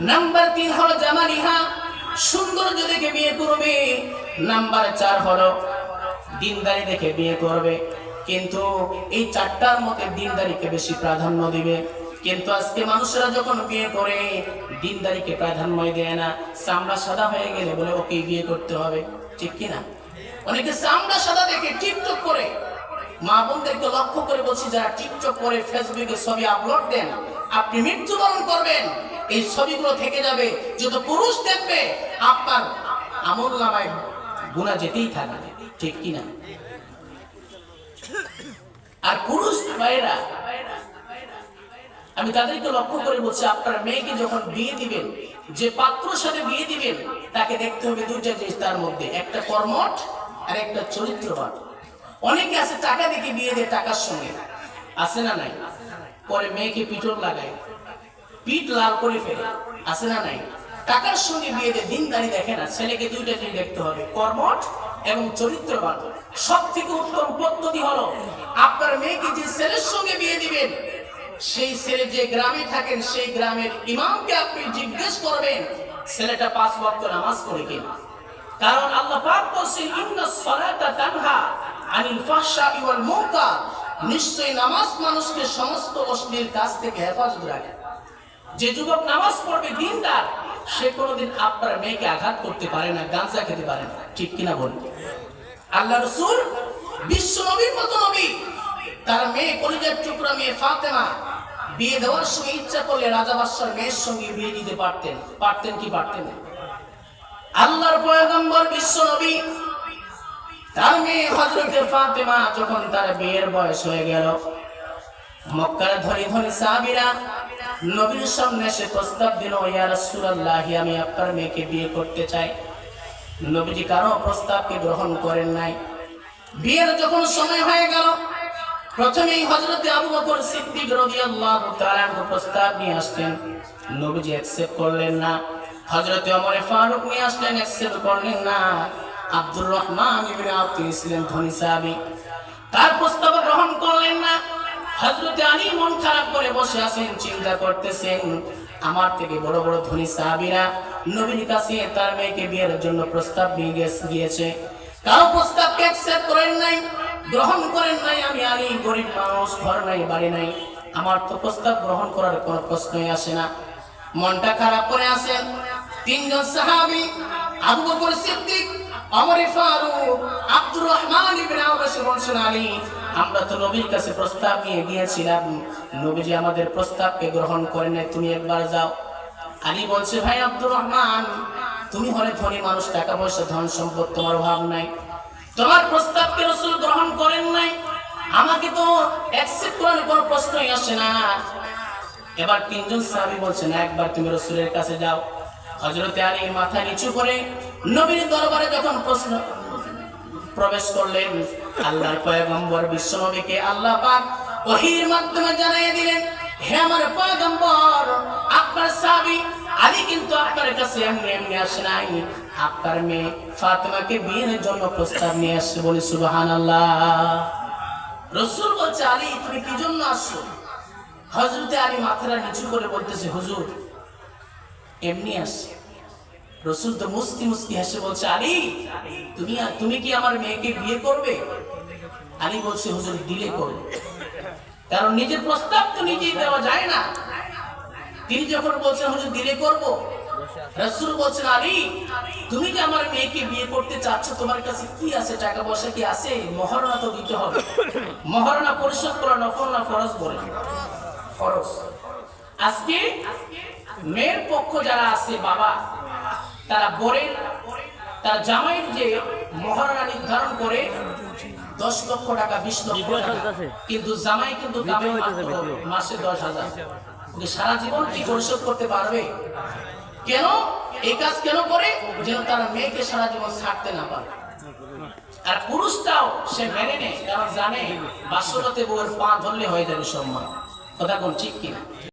Number তিন হলো জামালিহা। সৌন্দর্য দেখে বিয়ে করবে। নাম্বার চার হলো দিনদারি দেখে বিয়ে করবে। কিন্তু এই চারটার মধ্যে দিনদারিকে বেশি প্রাধান্য দিবে। কিন্তু আজকে মানুষরা যখন বিয়ে করে, দিনদারিকে প্রাধান্য দেয় না। চামড়া সাদা হয়ে গেলে বলে ওকে বিয়ে করতে হবে। ঠিক কি না? অনেকে চামড়া সাদা দেখে টিকটক করে। মা বোনদেরকে লক্ষ্য করে বলছি, যারা টিকটক করে ফেসবুকে ছবি আপলোড দেন, আপনি মৃত্যুবরণ করবেন। এই ছবিগুলো থেকে যাবে, যত পুরুষ দেখবে, আপনার আমল নামায় গুণা যেতেই থাকবে, ঠিক কি না আর পুরুষ ভাইরা আমি তাদেরকে লক্ষ্য করে বলছি, আপনার মেয়েকে যখন বিয়ে দিবেন, যে পাত্রর সাথে বিয়ে দিবেন, তাকে দেখতে হবে দুইটা জিনিস তার মধ্যে একটা কর্মঠ আর একটা চরিত্রবান। অনেকে আছে টাকা দেখে বিয়ে দেয় টাকার সঙ্গে, আছে না নাই? পরে মেয়েকে পিটর লাগায়। পিঠ লাল করে ফেলে। আছে না নাই? টাকার সঙ্গে বিয়ে দিয়ে দিনদারি দেখে না, ছেলেকে দুইটা জিনিস দেখতে হবে। কর্মঠ এবং চরিত্রবান। সব থেকে উত্তম পদ্ধতি হলো, আপনার মেয়েকে যে ছেলের সঙ্গে বিয়ে দিবেন, সেই ছেলে যে গ্রামে থাকেন, সেই গ্রামের ইমামকে আপনি জিজ্ঞেস করবেন, ছেলেটা পাঁচ ওয়াক্ত নামাজ পড়ে কিনা। কারণ আল্লাহ পাক বলছেন ইন্নাস সালাতা তানহা আনিল ফাহশাই ওয়াল মুনকার। নিশ্চয়ই নামাজ মানুষকে সমস্ত অশ্লীল কাজ থেকে হেফাজত রাখে। যে যুবক নামাজ পড়বে দিনদার, সে কোনোদিন আপনার মেয়েকে আঘাত করতে পারে না, গাঁজা খেতে পারে না। ঠিক কিনা বলুন আল্লাহ রসুল বিশ্ব নবীর মতো নবী। তার মেয়ে কলিজার টুকরা মেয়ে ফাতেমা বিয়ে দেওয়ার সময় ইচ্ছা করলে রাজা বাদশার মেয়ের সঙ্গে বিয়ে দিতে পারতেন। পারতেন কি পারতেন না? আল্লাহর পয়গম্বর বিশ্ব নবী। তার মেয়ে হজরতে ফাতেমা যখন তার বিয়ের বয়স হয়ে গেল, মক্কার ধনী ধনী সাহাবীরা নবীর সামনে এসে প্রস্তাব দিল, ইয়া আমি আপনার মেয়েকে বিয়ে করতে চাই। নবীজি কারও প্রস্তাবকে গ্রহণ করেন নাই। বিয়ের যখন সময় হয়ে গেল, প্রথমেই হযরতে আবু বকর সিদ্দিক রাদিয়াল্লাহু তাআলা প্রস্তাব নিয়ে আসলেন। নবীজি অ্যাকসেপ্ট করলেন না। হযরতে ওমর ফারুক নিয়ে আসলেন অ্যাকসেপ্ট করলেন না। আব্দুর রহমান ইবনে তিনি ছিলেন ধনী সাহাবী। তার প্রস্তাব গ্রহণ করলেন না। হযরতে আলী মন খারাপ বসে আছেন, চিন্তা করতেছেন। আমার থেকে বড় বড় ধনী সাহাবিরা নবীর কাছে তার মেয়েকে বিয়ের জন্য প্রস্তাব নিয়ে গিয়েছে। কারও প্রস্তাবকে অ্যাকসেপ্ট করেন নাই? গ্রহণ করেন নাই? আমি আলী গরিব মানুষ, ঘর নাই, বাড়ি নাই। আমার তো প্রস্তাব গ্রহণ করার কোনো প্রশ্নই আসে না। মনটা খারাপ করে আসেন তিনজন সাহাবী, আবু বকর সিদ্দিক ওমর ফারুক, আব্দুর রহমান ইবনে এসে বলছেন, আলী আমরা তো নবীর কাছে প্রস্তাব নিয়ে গিয়েছিলাম। নবীজি আমাদের প্রস্তাবকে গ্রহণ করেন নাই, তুমি একবার যাও। আলী বলছে, ভাই আব্দুর রহমান, তুমি হলে ধনী মানুষ, টাকা পয়সা, ধন সম্পদ, তোমার অভাব নাই। তোমার প্রস্তাবকে রসুল গ্রহণ করেন নাই। আমাকে তো অ্যাকসেপ্ট করার কোনো প্রশ্নই আসে না। এবার তিনজন সাহাবী বলছেন, একবার তুমি রসুলের কাছে যাও। হজরতে আলী মাথা নিচু করে নবীর দরবারে যখন প্রশ্ন প্রবেশ করলেন। আল্লাহর পয়গম্বর বিশ্ব নবীকে আল্লাহ পাক ওহির মাধ্যমে জানিয়ে দিলেন, হে আমার পয়গম্বর, আপনার সাহাবী আলী কিন্তু আপনার কাছে এমনি এমনি আসে নাই। আপনার মেয়ে ফাতেমাকে বিয়ের জন্য প্রস্তাব নিয়ে আসছে বলে সুবহানাল্লাহ। রসুল বলছে, আলী, তুমি কি জন্য আসছো? হজরতে আলী মাথাটা নিচু করে বলতেছে, হুজুর, এমনি আসছে। রসুল তো মুস্তি মুস্তি হেসে বলছে, আলী, তুমি তুমি কি আমার মেয়েকে বিয়ে করবে? আলী বলছে, হুজুর দিলে করবে কারণ নিজের প্রস্তাব তো নিজেই দেওয়া যায় না। তিনি যখন বলছেন, হুজুর দিলে করব? রসুল বলছেন, আলী, তুমি যে আমার মেয়েকে বিয়ে করতে চাচ্ছ, তোমার কাছে কি আছে? টাকা পয়সা কি আছে? মহারণা তো দিতে হবে। মহারণা পরিশোধ করা নফল না ফরজ বলে? ফরজ। আজকে মেয়ের পক্ষ যারা আছে, বাবা তারা বরের তার জামাইয়ের যে মহারণা নির্ধারণ করে দশ লক্ষ টাকা বিশ লক্ষ টাকা। কিন্তু জামাই কিন্তু মাসে দশ হাজার। সারা জীবন কি পরিশোধ করতে পারবে? কেন? এই কাজ কেন করে? যেন তারা মেয়েকে সারা জীবন ছাড়তে না পারে। আর পুরুষটাও সে মেনে নেয় কারণ জানে বাসরতে বউয়ের পা ধরলে হয়ে যাবে সম্মান। কথা কোন ঠিক কিনা?